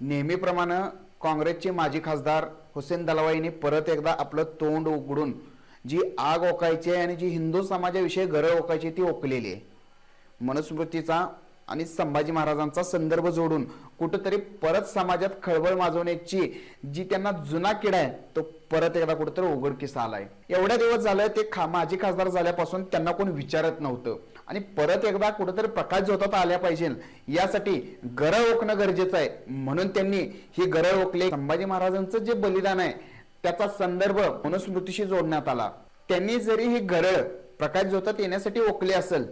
नेहमीप्रमाणे काँग्रेसचे माजी खासदार हुसेन दलवाईने परत एकदा आपलं तोंड उघडून जी आग ओकायची आहे आणि जी हिंदू समाजाविषयी गरळ ओकायची ती ओकलेली आहे. मनुस्मृतीचा आणि संभाजी महाराजांचा संदर्भ जोडून कुठंतरी परत समाजात खळबळ माजवण्याची जी त्यांना जुना किडा आहे तो परत एकदा कुठंतरी उघडकीस आलाय. एवढ्या दिवस झालं ते खा माजी खासदार झाल्यापासून त्यांना कोण विचारत नव्हतं. आणि परत एकदा कुठंतरी प्रकाश जोतात आल्या पाहिजे. यासाठी गरळ ओकणं गरजेचं आहे. म्हणून त्यांनी ही गरळ ओकले. संभाजी महाराजांचं जे बलिदान आहे त्याचा संदर्भ मनुस्मृतीशी जोडण्यात आला. त्यांनी जरी ही गरळ प्रकाश झोतात येण्यासाठी ओकले असेल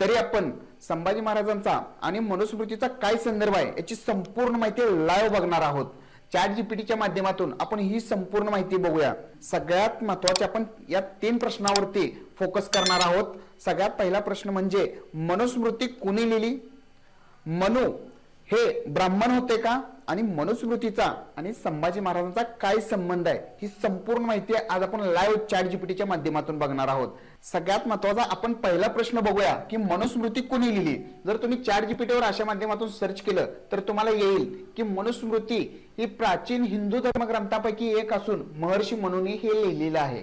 तरी आपण संभाजी महाराजांचा आणि मनुस्मृतीचा काय संदर्भ आहे याची संपूर्ण माहिती लाईव्ह बघणार आहोत. चॅट जीपीटीच्या माध्यमातून आपण ही संपूर्ण माहिती बघूया. सगळ्यात महत्त्वाचे आपण या तीन प्रश्नावरती फोकस करणार आहोत. सगळ्यात पहिला प्रश्न म्हणजे मनुस्मृती कुणी लिहिली? मनु हे ब्राह्मण होते का? आणि मनुस्मृतीचा आणि संभाजी महाराजांचा काय संबंध आहे ही संपूर्ण माहिती आज आपण लाईव्ह चॅट जीपीटीच्या माध्यमातून बघणार आहोत. सगळ्यात महत्त्वाचा आपण पहिला प्रश्न बघूया की मनुस्मृती कोणी लिहिली? जर तुम्ही चॅट जीपीटीवर अशा माध्यमातून सर्च केलं तर तुम्हाला येईल की मनुस्मृती ही प्राचीन हिंदू धर्मग्रंथापैकी एक असून महर्षी म्हणून हे लिहिलेलं आहे.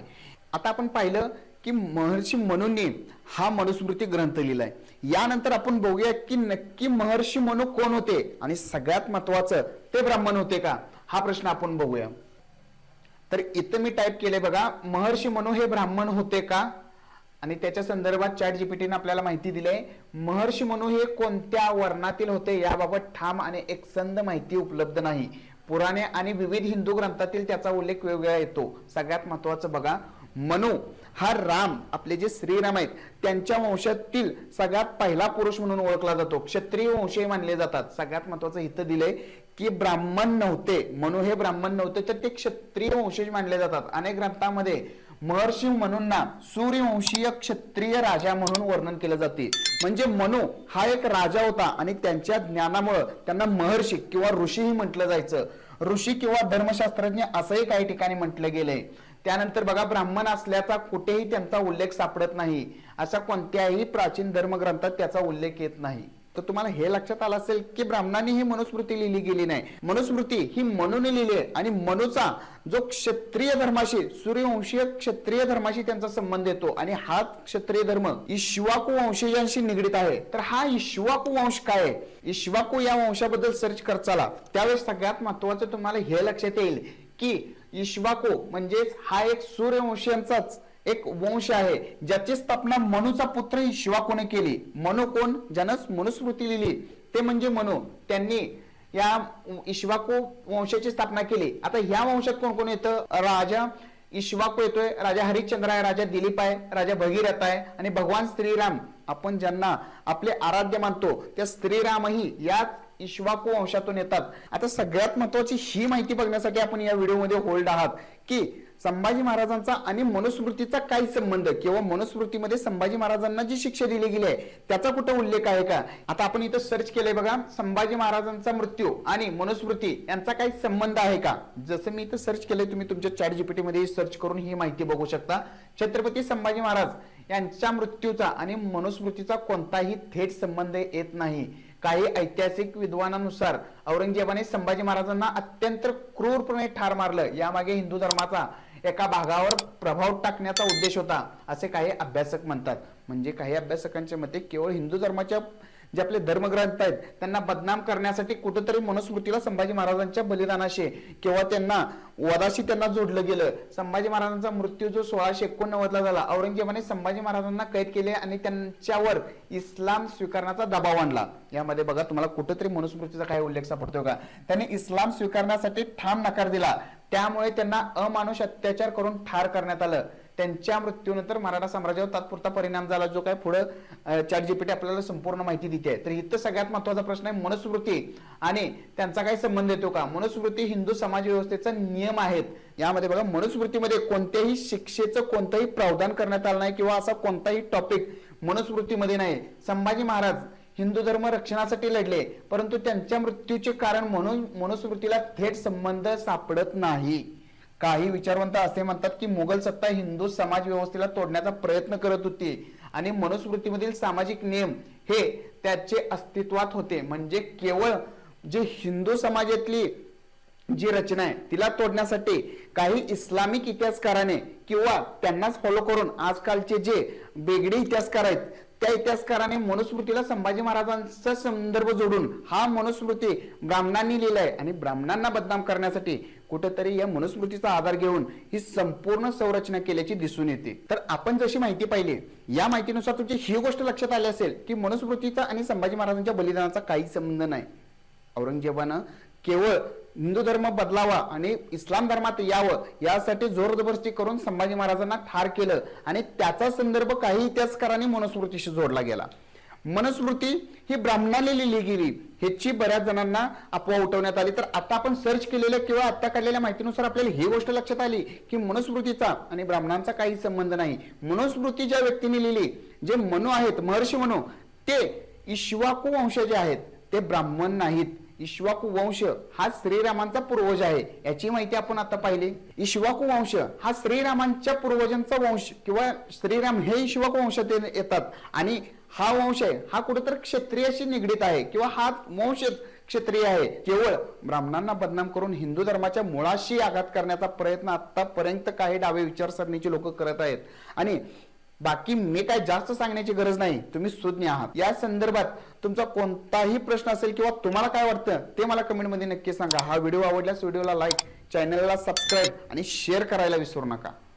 आता आपण पाहिलं की महर्षी मनुनी हा मनुस्मृती ग्रंथ लिहिलाय. यानंतर आपण बघूया की नक्की महर्षी मनू कोण होते आणि सगळ्यात महत्वाचं ते ब्राह्मण होते का? हा प्रश्न आपण बघूया. तर इथं मी टाईप केले बघा महर्षी मनू हे ब्राह्मण होते का? आणि त्याच्या संदर्भात चॅट जीपीटीने आपल्याला माहिती दिली महर्षी मनू हे कोणत्या वर्णातील होते याबाबत ठाम आणि एकसंध माहिती उपलब्ध नाही. पुराणे आणि विविध हिंदू ग्रंथातील त्याचा उल्लेख वेगवेगळा येतो. सगळ्यात महत्वाचं बघा मनु हा राम आपले जे श्रीराम आहेत त्यांच्या वंशातील सगळ्यात पहिला पुरुष म्हणून ओळखला जातो. क्षत्रिय वंशही मानले जातात. सगळ्यात महत्वाचं इथं दिलंय की ब्राह्मण नव्हते. मनु हे ब्राह्मण नव्हते तर ते क्षत्रिय वंशज मानले जातात. अनेक ग्रंथांमध्ये महर्षी मनूंना सूर्यवंशीय क्षत्रिय राजा म्हणून वर्णन केलं जाते. म्हणजे मनु हा एक राजा होता आणि त्यांच्या ज्ञानामुळं त्यांना महर्षी किंवा ऋषीही म्हटलं जायचं. ऋषी किंवा धर्मशास्त्रज्ञ असंही काही ठिकाणी म्हटलं गेलंय. त्यानंतर बघा ब्राह्मण असल्याचा कुठेही त्यांचा उल्लेख सापडत नाही. अशा कोणत्याही प्राचीन धर्मग्रंथात त्याचा उल्लेख येत नाही. तर तुम्हाला हे लक्षात आलं असेल की ब्राह्मणांनी ही मनुस्मृती लिहिली गेली नाही. मनुस्मृती ही मनूने लिहिली आहे आणि मनूचा जो क्षत्रिय धर्माशी सूर्यवंशीय क्षत्रिय धर्माशी त्यांचा संबंध येतो आणि हा क्षत्रिय धर्म इश्वाकू वंशजांशी निगडीत आहे. तर हा इश्वाकू वंश काय आहे? इश्वाकू या वंशाबद्दल सर्च कर त्यावेळेस सगळ्यात महत्वाचं तुम्हाला हे लक्षात येईल की इश्वाको म्हणजेच हा एक सूर्यवंशांचाच एक वंश आहे ज्याची स्थापना मनूचा पुत्र इश्वाकोने केली. मनु कोण? ज्यानं मनुस्मृती लिहिली. ते म्हणजे मनु. त्यांनी या इश्वाको वंशाची स्थापना केली. आता ह्या वंशात कोण कोण येतं? राजा इश्वाको येतोय. राजा हरिश्चंद्र आहे राजा दिलीप आहे राजा भगीरथ आहे आणि भगवान श्रीराम. आपण ज्यांना आपले आराध्य मानतो त्या श्रीरामही याच इश्वाकू अंशातून येतात. आता सगळ्यात महत्वाची ही माहिती बघण्यासाठी आपण या व्हिडिओमध्ये होल्ड आहात की संभाजी महाराजांचा आणि मनुस्मृतीचा काय संबंध किंवा मनुस्मृतीमध्ये संभाजी महाराजांना जी शिक्षा दिली गेली आहे त्याचा कुठं उल्लेख आहे का? आता आपण इथं सर्च केलंय बघा संभाजी महाराजांचा मृत्यू आणि मनुस्मृती यांचा काही संबंध आहे का? जसं मी इथं सर्च केलंय तुम्ही तुमच्या चॅट जीपीटी मध्ये सर्च करून ही माहिती बघू शकता. छत्रपती संभाजी महाराज यांच्या मृत्यूचा आणि मनुस्मृतीचा कोणताही थेट संबंध येत नाही. काही ऐतिहासिक विद्वानानुसार औरंगजेबाने संभाजी महाराजांना अत्यंत क्रूरपणे ठार मारलं. यामागे हिंदू धर्माचा एका भागावर प्रभाव टाकण्याचा उद्देश होता असे काही अभ्यासक म्हणतात. म्हणजे काही अभ्यासकांच्या मते केवळ हिंदू धर्माच्या जे आपले धर्मग्रंथ आहेत त्यांना बदनाम करण्यासाठी कुठंतरी मनुस्मृतीला संभाजी महाराजांच्या बलिदानाशी किंवा त्यांना वदाशी त्यांना जोडलं गेलं. संभाजी महाराजांचा मृत्यू जो सोळाशे एकोणनव्वदला झाला औरंगजेबाने संभाजी महाराजांना कैद केले आणि त्यांच्यावर इस्लाम स्वीकारण्याचा दबाव आणला. यामध्ये बघा तुम्हाला कुठंतरी मनुस्मृतीचा काय उल्लेख सापडतो का? त्यांनी इस्लाम स्वीकारण्यासाठी ठाम नकार दिला. त्यामुळे त्यांना अमानुष अत्याचार करून ठार करण्यात आलं. त्यांच्या मृत्यूनंतर मराठा साम्राज्यावर तात्पुरता परिणाम झाला जो काय पुढे चॅट जीपीटी आपल्याला संपूर्ण माहिती देते तर इथं सगळ्यात महत्त्वाचा प्रश्न आहे मनुस्मृती आणि त्यांचा काही संबंध येतो का? मनुस्मृती हिंदू समाज व्यवस्थेचा नियम आहेत. यामध्ये बघा मनुस्मृतीमध्ये कोणत्याही शिक्षेचं कोणतंही प्रावधान करण्यात आलं नाही किंवा असा कोणताही टॉपिक मनुस्मृतीमध्ये नाही. संभाजी महाराज हिंदू धर्म रक्षणासाठी लढले परंतु त्यांच्या मृत्यूचे कारण म्हणून मनुस्मृतीला थेट संबंध सापडत नाही. काही विचारवंत असे म्हणतात की मुघल सत्ता हिंदू समाज व्यवस्थेला तोडण्याचा प्रयत्न करत होती आणि मनुस्मृतीमधील सामाजिक नियम हे त्याचे अस्तित्वात होते. म्हणजे केवळ जे हिंदू समाजातली जी रचना आहे तिला तोडण्यासाठी काही इस्लामिक इतिहासकाराने किंवा त्यांनाच फॉलो करून आजकालचे जे वेगळे इतिहासकार आहेत त्या इतिहासकाराने मनुस्मृतीला संभाजी महाराजांचा संदर्भ जोडून हा मनुस्मृती ब्राह्मणांनी लिहिलाय आणि ब्राह्मणांना बदनाम करण्यासाठी कुठेतरी या मनुस्मृतीचा आधार घेऊन ही संपूर्ण संरचना केल्याची दिसून येते. तर आपण जशी माहिती पाहिली या माहितीनुसार तुमची ही गोष्ट लक्षात आली असेल की मनुस्मृतीचा आणि संभाजी महाराजांच्या बलिदानाचा काही संबंध नाही. औरंगजेबानं केवळ हिंदू धर्म बदलावा आणि इस्लाम धर्मात यावं यासाठी जोरजबरदस्ती करून संभाजी महाराजांना ठार केलं आणि त्याचा संदर्भ काही इतिहासकारांनी मनुस्मृतीशी जोडला गेला. मनुस्मृती ही ब्राह्मणाने लिहिली गेली. ह्याची बऱ्याच जणांना अफवा उठवण्यात आली. तर आता आपण सर्च केलेल्या किंवा आता काढलेल्या माहितीनुसार आपल्याला ही गोष्ट लक्षात आली की मनुस्मृतीचा आणि ब्राह्मणांचा काही संबंध नाही. मनुस्मृती ज्या व्यक्तीने लिहिली जे मनु आहेत महर्षी मनु ते इश्वाकू वंशजे आहेत ते ब्राह्मण नाहीत. इश्वाकू वंश हा श्रीरामांचा पूर्वज आहे. याची माहिती आपण आता पाहिली. इश्वाकू वंश हा श्रीरामांच्या पूर्वजांचा वंश किंवा श्रीराम हे इश्वाकू वंशात येतात. आणि हा वंश आहे हा कुठेतरी क्षत्रियाशी निगडीत आहे किंवा हा वंश क्षत्रिय आहे. केवळ ब्राह्मणांना बदनाम करून हिंदू धर्माच्या मुळाशी आघात करण्याचा प्रयत्न आतापर्यंत काही डावे विचारसरणीचे लोक करत आहेत. आणि बाकी मी काय जास्त सांगण्याची गरज नाही. तुम्ही सुज्ञ आहात. या संदर्भात तुमचा कोणताही प्रश्न असेल किंवा तुम्हाला काय वाटतं ते मला कमेंटमध्ये नक्की सांगा. हा व्हिडिओ आवडल्यास व्हिडिओला लाईक चॅनलला सबस्क्राईब आणि शेअर करायला विसरू नका.